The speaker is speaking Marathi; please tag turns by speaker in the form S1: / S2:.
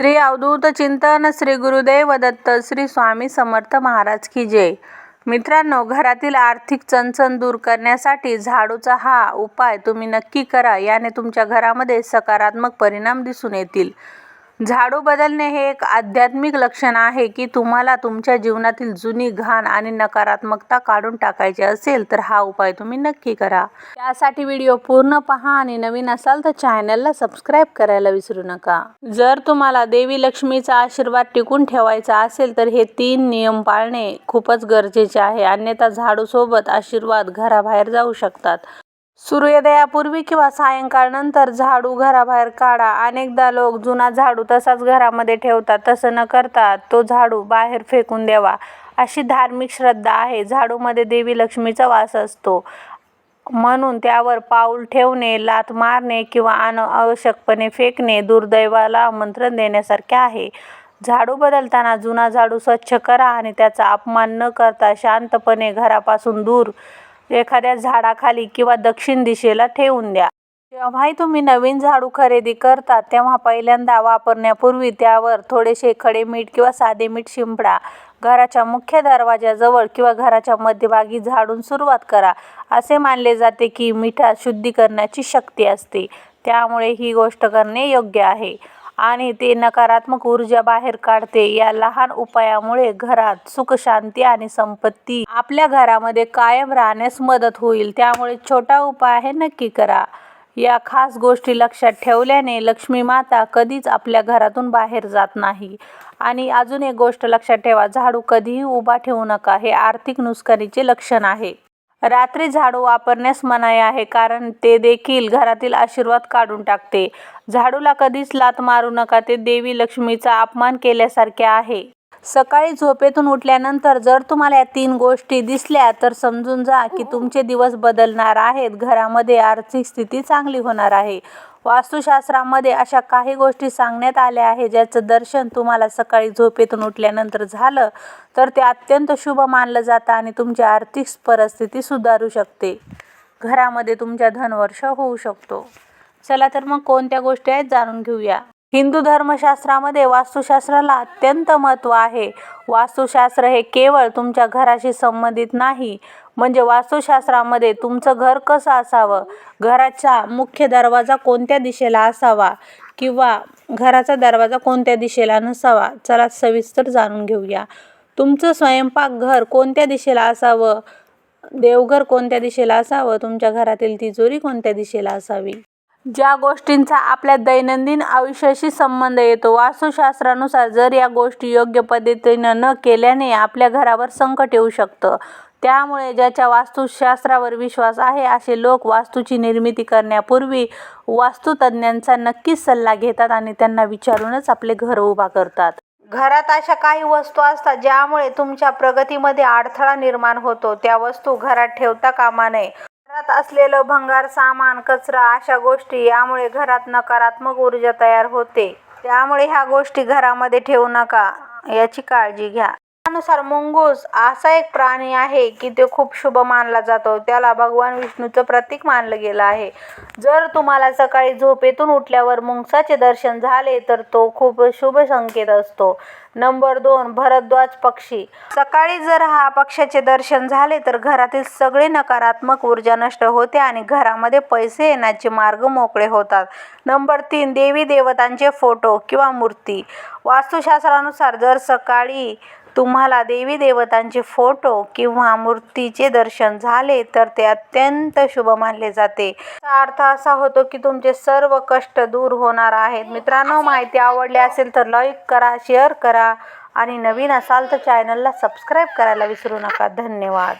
S1: श्री अवधूत चिंतन श्री गुरुदेव दत्त श्री स्वामी समर्थ महाराज की जय. मित्रांनो घरातील आर्थिक चणचण दूर करण्यासाठी झाडूचा हा उपाय तुम्ही नक्की करा याने तुमच्या घरामध्ये सकारात्मक परिणाम दिसून येतील. झाडू बदलणे हे एक आध्यात्मिक लक्षण आहे की तुम्हाला तुमच्या जीवनातील जुनी घाण आणि नकारात्मकता काढून टाकायची असेल तर हा उपाय तुम्ही नक्की करा. त्यासाठी व्हिडिओ पूर्ण पहा आणि नवीन असाल तर चॅनलला सबस्क्राईब करायला विसरू नका. जर तुम्हाला देवी लक्ष्मीचा आशीर्वाद टिकून ठेवायचा असेल तर हे तीन नियम पाळणे खूपच गरजेचे आहे. अन्यथा झाडूसोबत आशीर्वाद घराबाहेर जाऊ शकतात. सूर्योदयापूर्वी किंवा सायंकाळनंतर झाडू घराबाहेर काढा. अनेकदा लोक जुना झाडू तसाच घरामध्ये ठेवतात तसं न करता तो झाडू बाहेर फेकून द्यावा अशी धार्मिक श्रद्धा आहे. झाडूमध्ये देवी लक्ष्मीचा वास असतो. म्हणून त्यावर पाऊल ठेवणे लात मारणे किंवा अनावश्यकपणे फेकणे दुर्दैवाला आमंत्रण देण्यासारखे आहे. झाडू बदलताना जुना झाडू स्वच्छ करा आणि त्याचा अपमान न करता शांतपणे घरापासून दूर एखाद्या झाडाखाली किंवा दक्षिण दिशेला ठेवून द्या. जेव्हाही तुम्ही नवीन झाडू खरेदी करता तेव्हा पहिल्यांदा वापरण्यापूर्वी त्यावर थोडेसे खडे मीठ किंवा साधे मीठ शिंपडा. घराच्या मुख्य दरवाजाजवळ किंवा घराच्या मध्यभागी झाडून सुरुवात करा. असे मानले जाते की मिठात शुद्धीकरणाची शक्ती असते. त्यामुळे ही गोष्ट करणे योग्य आहे. आणि ते नकारात्मक ऊर्जा बाहेर काढते. या लहान उपायामुळे घरात सुख शांती आणि संपत्ती आपल्या घरामध्ये कायम राहण्यास मदत होईल. त्यामुळे छोटा उपाय हे नक्की करा. या खास गोष्टी लक्षात ठेवल्याने लक्ष्मी माता कधीच आपल्या घरातून बाहेर जात नाही. आणि अजून एक गोष्ट लक्षात ठेवा झाडू कधीही उभा ठेवू नका. हे आर्थिक नुकसानीचे लक्षण आहे. रात्री झाडू वापरण्यास मनाई आहे कारण ते देखील घरातील आशीर्वाद काढून टाकते. झाडूला कधीच लात मारू नका ते देवी लक्ष्मीचा अपमान केल्यासारखे आहे. सकाळी झोपेतून उठल्यानंतर जर तुम्हाला या तीन गोष्टी दिसल्या तर समजून जा की तुमचे दिवस बदलणार आहेत. घरामध्ये आर्थिक स्थिती चांगली होणार आहे. वास्तुशास्त्रामध्ये अशा काही गोष्टी सांगण्यात आल्या आहे ज्याचं दर्शन तुम्हाला सकाळी झोपेतून उठल्यानंतर झालं तर ते अत्यंत शुभ मानलं जातं आणि तुमची आर्थिक परिस्थिती सुधारू शकते. घरामध्ये तुमच्या धनवर्ष होऊ शकतो. चला तर मग कोणत्या गोष्टी आहेत जाणून घेऊया. हिंदू धर्मशास्त्रामध्ये वास्तुशास्त्राला अत्यंत महत्त्व आहे. वास्तुशास्त्र हे केवळ तुमच्या घराशी संबंधित नाही म्हणजे वास्तुशास्त्रामध्ये तुमचं घर कसं असावं? घराचा मुख्य दरवाजा कोणत्या दिशेला असावा? किंवा घराचा दरवाजा कोणत्या दिशेला नसावा? चला सविस्तर जाणून घेऊया. तुमचं स्वयंपाकघर कोणत्या दिशेला असावं? देवघर कोणत्या दिशेला असावं? तुमच्या घरातील तिजोरी कोणत्या दिशेला असावी? ज्या गोष्टींचा आपल्या दैनंदिन आयुष्याशी संबंध येतो वास्तुशास्त्रानुसार जर या गोष्टी योग्य पद्धतीनं न केल्याने आपल्या घरावर संकट येऊ शकतं. त्यामुळे ज्याच्या वास्तुशास्त्रावर विश्वास आहे असे लोक वास्तूची निर्मिती करण्यापूर्वी वास्तुतज्ञांचा नक्कीच सल्ला घेतात आणि त्यांना विचारूनच आपले घर उभा करतात. घरात अशा काही वस्तू असतात ज्यामुळे तुमच्या प्रगतीमध्ये अडथळा निर्माण होतो. त्या वस्तू घरात ठेवता कामा नये. घरात असलेलं भंगार सामान कचरा अशा गोष्टी यामुळे घरात नकारात्मक ऊर्जा तयार होते. त्यामुळे ह्या गोष्टी घरामध्ये ठेवू नका. याची काळजी घ्या. त्यानुसार मुंगूस असा एक प्राणी आहे की तो खूप शुभ मानला जातो. त्याला भगवान विष्णूचं प्रतीक मानलं गेलं आहे. जर तुम्हाला सकाळी झोपेतून उठल्यावर मुंगसाचे दर्शन झाले तर तो खूप शुभ संकेत असतो. नंबर दोन भरद्वाज पक्षी. सकाळी जर हा पक्षाचे दर्शन झाले तर घरातील सगळे नकारात्मक ऊर्जा नष्ट होते आणि घरामध्ये पैसे येण्याचे मार्ग मोकळे होतात. नंबर तीन देवी देवतांचे फोटो किंवा मूर्ती. वास्तुशास्त्रानुसार जर सकाळी तुम्हाला देवी देवतांचे फोटो किंवा मूर्तीचे दर्शन झाले तर ते अत्यंत शुभ मानले जाते. याचा अर्थ असा होतो की तुमचे सर्व कष्ट दूर होणार आहेत. मित्रांनो माहिती आवडली असेल तर लाईक करा शेअर करा आणि नवीन असाल तर चॅनलला सबस्क्राईब करायला विसरू नका. धन्यवाद.